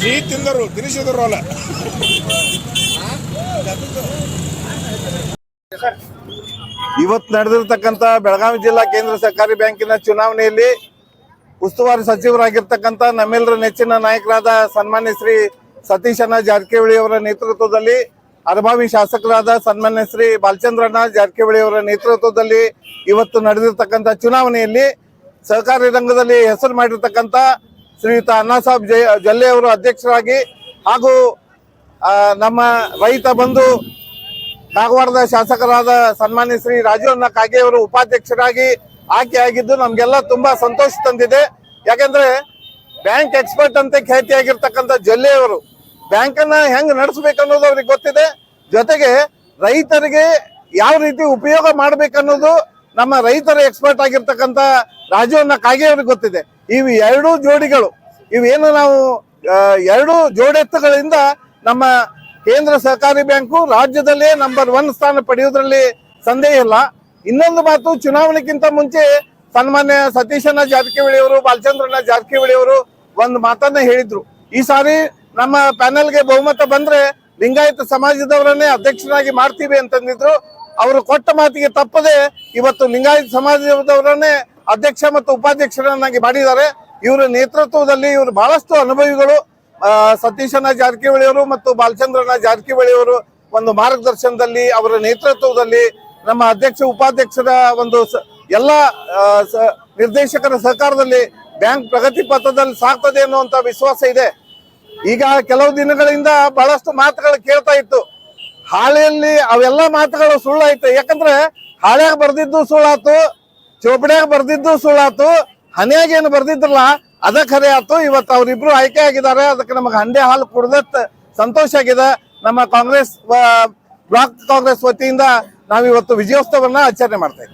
ಜೀ ತಿಂದರು ತಿನಿಸಿದರು ಅಲ್ಲ. ಇವತ್ತು ನಡೆದಿರ್ತಕ್ಕಂಥ ಬೆಳಗಾವಿ ಜಿಲ್ಲಾ ಕೇಂದ್ರ ಸರ್ಕಾರಿ ಬ್ಯಾಂಕಿನ ಚುನಾವಣೆಯಲ್ಲಿ ಉಸ್ತುವಾರಿ ಸಚಿವರಾಗಿರ್ತಕ್ಕಂಥ ನಮ್ಮೆಲ್ಲರ ನೆಚ್ಚಿನ ನಾಯಕರಾದ ಸನ್ಮಾನ್ಯ ಶ್ರೀ ಸತೀಶಣ್ಣ ಜಾರಕಿಹೊಳಿ ಅವರ ನೇತೃತ್ವದಲ್ಲಿ ಅರಭಾವಿ ಶಾಸಕರಾದ ಸನ್ಮಾನ್ಯ ಶ್ರೀ ಬಾಲಚಂದ್ರಣ್ಣ ಜಾರಕಿಹೊಳಿ ಅವರ ನೇತೃತ್ವದಲ್ಲಿ ಇವತ್ತು ನಡೆದಿರ್ತಕ್ಕಂಥ ಚುನಾವಣೆಯಲ್ಲಿ ಸಹಕಾರಿ ರಂಗದಲ್ಲಿ ಹೆಸರು ಮಾಡಿರ್ತಕ್ಕಂಥ ಶ್ರೀಯುತ ಅಣ್ಣಾಸಾಬ್ ಜಯ ಜಲ್ಲೆ ಅವರು ಅಧ್ಯಕ್ಷರಾಗಿ ಹಾಗೂ ನಮ್ಮ ರೈತ ಬಂಧು ಕಾಗವಾಡದ ಶಾಸಕರಾದ ಸನ್ಮಾನ್ಯ ಶ್ರೀ ರಾಜೀವಣ್ಣ ಕಾಗೆ ಅವರು ಉಪಾಧ್ಯಕ್ಷರಾಗಿ ಆಯ್ಕೆಯಾಗಿದ್ದು ನಮ್ಗೆಲ್ಲ ತುಂಬಾ ಸಂತೋಷ ತಂದಿದೆ. ಯಾಕಂದ್ರೆ ಬ್ಯಾಂಕ್ ಎಕ್ಸ್ಪರ್ಟ್ ಅಂತ ಖ್ಯಾತಿಯಾಗಿರ್ತಕ್ಕಂಥ ಜೊಲ್ಲೆಯವರು ಬ್ಯಾಂಕ್ ಅನ್ನ ಹೆಂಗ್ ನಡೆಸಬೇಕು ಅನ್ನೋದು ಅವ್ರಿಗೆ ಗೊತ್ತಿದೆ. ಜೊತೆಗೆ ರೈತರಿಗೆ ಯಾವ ರೀತಿ ಉಪಯೋಗ ಮಾಡ್ಬೇಕನ್ನೋದು ನಮ್ಮ ರೈತರ ಎಕ್ಸ್ಪರ್ಟ್ ಆಗಿರ್ತಕ್ಕಂಥ ರಾಜೀವಣ್ಣ ಕಾಗೆ ಅವ್ರಿಗೆ ಗೊತ್ತಿದೆ. ಇವು ಎರಡೂ ಜೋಡಿಗಳು. ಇವೇನು ನಾವು ಎರಡು ಜೋಡೆತ್ತುಗಳಿಂದ ನಮ್ಮ ಕೇಂದ್ರ ಸಹಕಾರಿ ಬ್ಯಾಂಕು ರಾಜ್ಯದಲ್ಲೇ ನಂಬರ್ ಒನ್ ಸ್ಥಾನ ಪಡೆಯುವುದರಲ್ಲಿ ಸಂದೇಹ ಇಲ್ಲ. ಇನ್ನೊಂದು ಮಾತು ಚುನಾವಣೆಗಿಂತ ಮುಂಚೆ ಸನ್ಮಾನ್ಯ ಸತೀಶಣ್ಣ ಜಾರಕಿಹೊಳಿ ಅವರು ಬಾಲಚಂದ್ರಣ್ಣ ಜಾರಕಿಹೊಳಿ ಅವರು ಒಂದು ಮಾತನ್ನ ಹೇಳಿದ್ರು. ಈ ಸಾರಿ ನಮ್ಮ ಪ್ಯಾನೆಲ್ಗೆ ಬಹುಮತ ಬಂದ್ರೆ ಲಿಂಗಾಯತ ಸಮಾಜದವರನ್ನೇ ಅಧ್ಯಕ್ಷರಾಗಿ ಮಾಡ್ತೀವಿ ಅಂತಂದಿದ್ರು. ಅವರು ಕೊಟ್ಟ ಮಾತಿಗೆ ತಪ್ಪದೆ ಇವತ್ತು ಲಿಂಗಾಯತ ಸಮಾಜದವರನ್ನೇ ಅಧ್ಯಕ್ಷ ಮತ್ತು ಉಪಾಧ್ಯಕ್ಷರನ್ನಾಗಿ ಮಾಡಿದ್ದಾರೆ. ಇವರ ನೇತೃತ್ವದಲ್ಲಿ ಇವರು ಬಹಳಷ್ಟು ಅನುಭವಿಗಳು. ಆ, ಸತೀಶಣ್ಣ ಜಾರಕಿಹೊಳಿ ಅವರು ಮತ್ತು ಬಾಲಚಂದ್ರಣ್ಣ ಜಾರಕಿಹೊಳಿ ಅವರು ಒಂದು ಮಾರ್ಗದರ್ಶನದಲ್ಲಿ ಅವರ ನೇತೃತ್ವದಲ್ಲಿ ನಮ್ಮ ಅಧ್ಯಕ್ಷ ಉಪಾಧ್ಯಕ್ಷರ ಒಂದು ಎಲ್ಲ ನಿರ್ದೇಶಕರ ಸಹಕಾರದಲ್ಲಿ ಬ್ಯಾಂಕ್ ಪ್ರಗತಿ ಪಥದಲ್ಲಿ ಸಾಕ್ತದೆ ಅನ್ನುವಂತ ವಿಶ್ವಾಸ ಇದೆ. ಈಗ ಕೆಲವು ದಿನಗಳಿಂದ ಬಹಳಷ್ಟು ಮಾತುಗಳು ಕೇಳ್ತಾ ಇತ್ತು. ಹಾಳೆಯಲ್ಲಿ ಅವೆಲ್ಲ ಮಾತುಗಳು ಸುಳ್ಳಾಯ್ತು. ಯಾಕಂದ್ರೆ ಹಾಳ್ಯಾಗ ಬರ್ದಿದ್ದು ಸುಳ್ಳಾತು, ಚೋಪಡ್ಯಾಗ ಬರ್ದಿದ್ದು ಸುಳ್ಳಾತು, ಹನ್ಯಾಗ ಏನು ಬರ್ದಿದ್ರಲ್ಲ, ಅದ ಖರೆ ಆತು ಇವತ್ತು ಅವರಿಬ್ರು ಆಯ್ಕೆ ಆಗಿದ್ದಾರೆ. ಅದಕ್ಕೆ ನಮಗೆ ಹಂಡೆ ಹಾಲು ಕುಡ್ದತ್ ಸಂತೋಷ ಆಗಿದೆ. ನಮ್ಮ ಕಾಂಗ್ರೆಸ್ ಬ್ಲಾಕ್ ಕಾಂಗ್ರೆಸ್ ವತಿಯಿಂದ ನಾವಿವತ್ತು ವಿಜಯೋತ್ಸವನ್ನ ಆಚರಣೆ ಮಾಡ್ತಾ